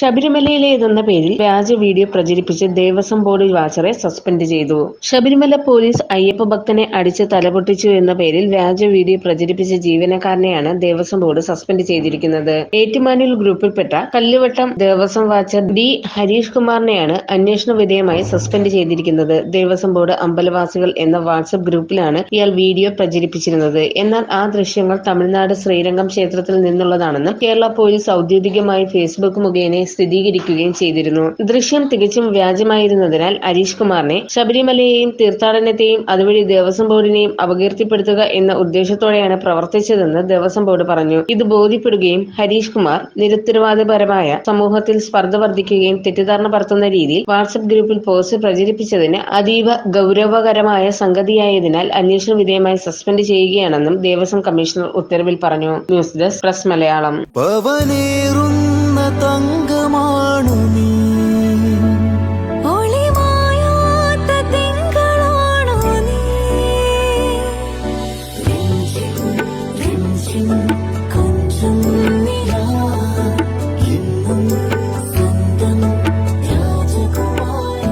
ശബരിമലയിലേതെന്ന പേരിൽ വ്യാജ വീഡിയോ പ്രചരിപ്പിച്ച് ദേവസ്വം ബോർഡ് വാച്ചറെ സസ്പെൻഡ് ചെയ്തു. ശബരിമല പോലീസ് അയ്യപ്പ ഭക്തനെ അടിച്ച് തലപൊട്ടിച്ചു എന്ന പേരിൽ വ്യാജ വീഡിയോ പ്രചരിപ്പിച്ച ജീവനക്കാരനെയാണ് ദേവസ്വം ബോർഡ് സസ്പെൻഡ് ചെയ്തിരിക്കുന്നത്. ഏറ്റുമാനൂർ ഗ്രൂപ്പിൽപ്പെട്ട കല്ലുവട്ടം ദേവസ്വം വാച്ചർ ഡി ഹരീഷ് കുമാറിനെയാണ് അന്വേഷണ വിധേയമായി സസ്പെൻഡ് ചെയ്തിരിക്കുന്നത്. ദേവസ്വം ബോർഡ് അമ്പലവാസികൾ എന്ന വാട്സ്ആപ്പ് ഗ്രൂപ്പിലാണ് ഇയാൾ വീഡിയോ പ്രചരിപ്പിച്ചിരുന്നത്. എന്നാൽ ആ ദൃശ്യങ്ങൾ തമിഴ്നാട് ശ്രീരംഗം ക്ഷേത്രത്തിൽ നിന്നുള്ളതാണെന്നും കേരള പോലീസ് ഔദ്യോഗികമായി ഫേസ്ബുക്ക് മുഖേന സ്ഥിരീകരിക്കുകയും ചെയ്തിരുന്നു. ദൃശ്യം തികച്ചും വ്യാജമായിരുന്നതിനാൽ ഹരീഷ് കുമാറിനെ ശബരിമലയെയും തീർത്ഥാടനത്തെയും അതുവഴി ദേവസ്വം ബോർഡിനെയും അപകീർത്തിപ്പെടുത്തുക എന്ന ഉദ്ദേശത്തോടെയാണ് പ്രവർത്തിച്ചതെന്ന് ദേവസ്വം ബോർഡ് പറഞ്ഞു. ഇത് ബോധ്യപ്പെടുകയും ഹരീഷ് കുമാർ നിരുത്തരവാദപരമായ സമൂഹത്തിൽ സ്പർദ്ധ വർദ്ധിക്കുകയും തെറ്റിദ്ധാരണ പരത്തുന്ന രീതിയിൽ വാട്സ്ആപ്പ് ഗ്രൂപ്പിൽ പോസ്റ്റ് പ്രചരിപ്പിച്ചതിന് അതീവ ഗൗരവകരമായ സംഗതിയായതിനാൽ അന്വേഷണ വിധേയമായി സസ്പെൻഡ് ചെയ്യുകയാണെന്നും ദേവസ്വം കമ്മീഷണർ ഉത്തരവിൽ പറഞ്ഞു. News desk press Malayalam.